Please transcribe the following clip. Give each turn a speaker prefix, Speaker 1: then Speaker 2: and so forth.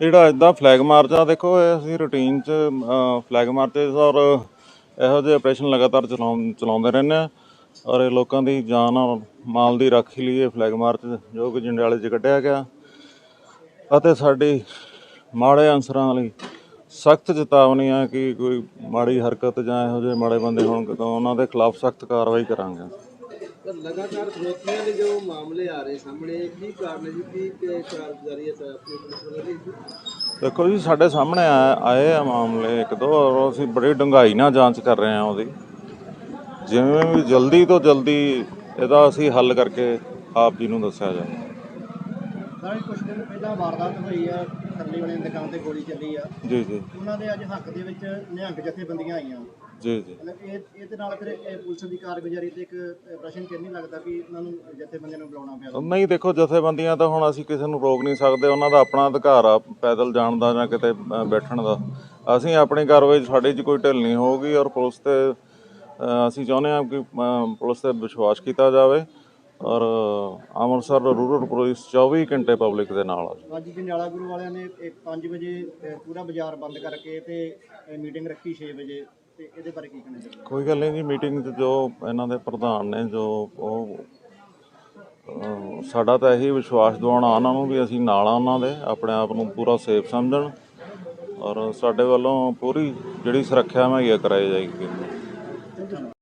Speaker 1: ਜਿਹੜਾ ਇਦਾਂ flag March ਆ ਦੇਖੋ ਇਹ ਅਸੀਂ ਰੂਟੀਨ ਚ ਫਲੈਗ ਮਾਰਚਸ ਔਰ ਇਹੋ ਜਿਹੇ ਆਪਰੇਸ਼ਨ ਲਗਾਤਾਰ ਚਲਾਉਂ, ਚਲਾਉਂਦੇ ਰਹਿੰਦੇ ਆ ਔਰ ਇਹ ਲੋਕਾਂ ਦੀ ਜਾਨ ਔਰ ਮਾਲ ਦੀ ਰਾਖੀ ਲਈ ਇਹ ਫਲੈਗ ਮਾਰਚ, ਜੋ ਕਿ ਜੰਡਿਆਲੇ 'ਚ ਕੱਢਿਆ ਗਿਆ। ਅਤੇ ਸਾਡੀ ਮਾੜੇ ਅਨਸਰਾਂ ਲਈ ਸਖਤ ਚੇਤਾਵਨੀ ਆ ਕਿ ਕੋਈ ਮਾੜੀ ਹਰਕਤ ਜਾਂ ਇਹੋ ਜਿਹੇ ਮਾੜੇ ਬੰਦੇ ਹੋਣ ਤਾਂ ਉਹਨਾਂ ਦੇ ਖਿਲਾਫ ਸਖਤ ਕਾਰਵਾਈ ਕਰਾਂਗੇ।
Speaker 2: ਪਰ ਲਗਾਤਾਰ ਫਰੋਤੀਆਂ ਦੇ ਜੋ ਮਾਮਲੇ ਆ ਰਹੇ ਸਾਹਮਣੇ, ਕੀ ਕਾਰਨ ਜੀ? ਕੀ ਕਾਰਗੁਜ਼ਾਰੀ ਹੈ ਆਪਣੀ ਪੁਲਿਸ ਵੱਲੋਂ ਦੀ
Speaker 1: ਦੇਖੋ ਜੀ, ਸਾਡੇ ਸਾਹਮਣੇ ਆਏ ਆਏ ਆ ਮਾਮਲੇ ਇੱਕ ਦੋ, ਔਰ ਅਸੀਂ ਬੜੀ ਡੂੰਘਾਈ ਨਾਲ ਜਾਂਚ ਕਰ ਰਹੇ ਹਾਂ ਉਹਦੀ। ਜਿਵੇਂ ਵੀ ਜਲਦੀ ਤੋਂ ਜਲਦੀ ਇਹਦਾ ਅਸੀਂ ਹੱਲ ਕਰਕੇ ਆਪ ਜੀ ਨੂੰ ਦੱਸਿਆ ਜਾਵੇ।
Speaker 3: ਸਾਰੇ ਕੁਝ ਦਿਨ ਪਹਿਲਾਂ ਵਾਰਦਾਤ ਹੋਈ ਆ ਥੱਲੇ ਵਾਲੇ ਦੀ ਦੁਕਾਨ ਤੇ ਗੋਲੀ ਚੱਲੀ ਆ।
Speaker 1: ਜੀ ਜੀ।
Speaker 3: ਉਹਨਾਂ ਦੇ ਅੱਜ ਹੱਕ ਦੇ ਵਿੱਚ ਨਿਹੰਗ ਜਥੇਬੰਦੀਆਂ ਆਈਆਂ।
Speaker 1: ਜੀ ਜੀ।
Speaker 3: ਮਤਲਬ ਇਹ ਇਹਦੇ ਨਾਲ ਫਿਰ ਇਹ ਪੁਲਿਸ ਦੀ ਕਾਰਗੁਜ਼ਾਰੀ ਤੇ ਇੱਕ ਅ, ਪ੍ਰਸ਼ਨ ਚਿੰਨ੍ਹ ਨਹੀਂ ਲੱਗਦਾ ਵੀ ਇਹਨਾਂ ਨੂੰ ਜਥੇਬੰਦੀਆਂ ਨੂੰ ਬੁਲਾਉਣਾ ਪਿਆ।
Speaker 1: ਨਹੀਂ ਦੇਖੋ ਜਥੇਬੰਦੀਆਂ ਤਾਂ ਹੁਣ ਅਸੀਂ ਕਿਸੇ ਨੂੰ ਰੋਕ ਨਹੀਂ ਸਕਦੇ। ਉਹਨਾਂ ਦਾ ਆਪਣਾ ਅਧਿਕਾਰ ਆ ਪੈਦਲ ਜਾਣ ਦਾ ਜਾਂ ਕਿਤੇ ਬੈਠਣ ਦਾ। ਅਸੀਂ ਆਪਣੀ ਕਾਰਵਾਈ ਸਾਡੇ 'ਚ ਕੋਈ ਢਿੱਲ ਨਹੀਂ ਹੋਊਗੀ ਔਰ ਪੁਲਿਸ ਤੇ ਅਸੀਂ ਚਾਹੁੰਦੇ ਹਾਂ ਕਿ ਪੁਲਿਸ ਤੇ ਵਿਸ਼ਵਾਸ ਕੀਤਾ ਜਾਵੇ। ਔਰ ਅੰਮ੍ਰਿਤਸਰ ਰੂਰਲ ਪੁਲਿਸ 24 ਘੰਟੇ ਪਬਲਿਕ ਦੇ ਨਾਲ ਆ
Speaker 3: ਅੱਜ ਜੰਡਿਆਲਾ ਗੁਰੂ ਵਾਲਿਆਂ ਨੇ 5 ਵਜੇ ਅ, ਪੂਰਾ ਬਾਜ਼ਾਰ ਬੰਦ ਕਰਕੇ ਤੇ ਮੀਟਿੰਗ ਰੱਖੀ 6 ਵਜੇ। ਤੇ ਇਹਦੇ ਬਾਰੇ ਕੀ ਕਹਿਣਾ ਚਾਹੁੰਦੇ
Speaker 1: ਕੋਈ ਗੱਲ ਨਹੀਂ ਜੀ ਮੀਟਿੰਗ 'ਚ ਜੋ ਇਹਨਾਂ ਦੇ ਪ੍ਰਧਾਨ ਨੇ ਜੋ ਉਹ ਅਹ ਸਾਡਾ ਤਾਂ ਇਹੀ ਵਿਸ਼ਵਾਸ ਦਿਵਾਉਣਾ ਉਹਨਾਂ ਨੂੰ ਵੀ ਅਸੀਂ ਨਾਲ ਆ ਉਹਨਾਂ ਦੇ ਆਪਣੇ ਆਪ ਨੂੰ ਪੂਰਾ ਸੇਫ ਸਮਝਣ। ਔਰ ਸਾਡੇ ਵੱਲੋਂ ਪੂਰੀ ਜਿਹੜੀ ਸੁਰੱਖਿਆ ਮੁਹੱਈਆ ਕਰਾਈ ਜਾਏਗੀ।